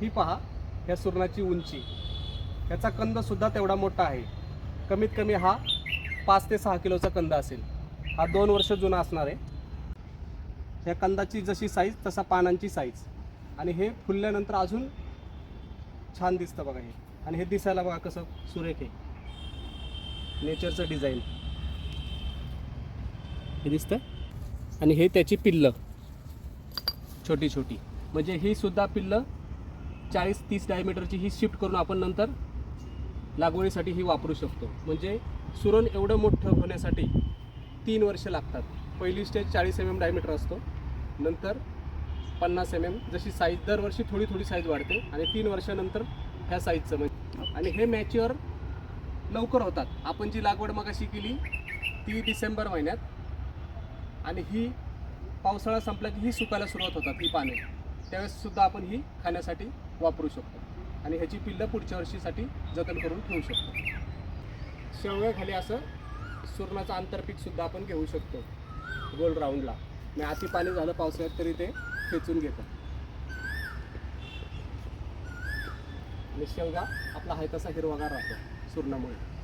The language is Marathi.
ही पहा ह्या सुरणाची उंची. ह्याचा कंदसुद्धा तेवढा मोठा आहे. कमीत कमी हा पाच ते सहा किलोचा कंद असेल. हा दोन वर्ष जुना असणार आहे. ह्या कंदाची जशी साईज तसा पानांची साईज आणि हे फुलल्यानंतर अजून छान दिसतं बघा हे. आणि हे दिसायला बघा कसं सुरेख आहे. नेचरचं डिझाईन हे दिसतं आणि हे त्याची पिल्लं. छोटी छोटी म्हणजे ही सुद्धा पिल्लं चाळीस तीस डायमीटरची ही शिफ्ट करून आपण नंतर लागवडीसाठी ही वापरू शकतो. म्हणजे सुरण एवढं मोठं होण्यासाठी तीन वर्ष लागतात. पहिली स्टेज चाळीस एम एम डायमीटर असतो. नंतर पन्नास एम एम जशी साईज दरवर्षी थोडी थोडी साईज वाढते आणि तीन वर्षानंतर ह्या साईजचं म्हणजे. आणि हे मॅच्युअर लवकर होतात. आपण जी लागवड मगाशी केली ती डिसेंबर महिन्यात. आणि ही पावसाळा संपला की ही सुकायला सुरुवात होतात ही पाने. त्यावेळेस सुद्धा आपण ही खाण्यासाठी वापरू शकतो. आणि ह्याची पिल्लं पुढच्या वर्षीसाठी जतन करून ठेवू शकतो. शेवग्याखाली असं सुरणाचं आंतरपीकसुद्धा आपण घेऊ शकतो. गोल राऊंडला. नाही अति पाणी झालं पावसाळ्यात तरी ते खेचून घेतं. आणि शेवगा आपला हाय तसा हिरवागार राहतो सुरणामुळे.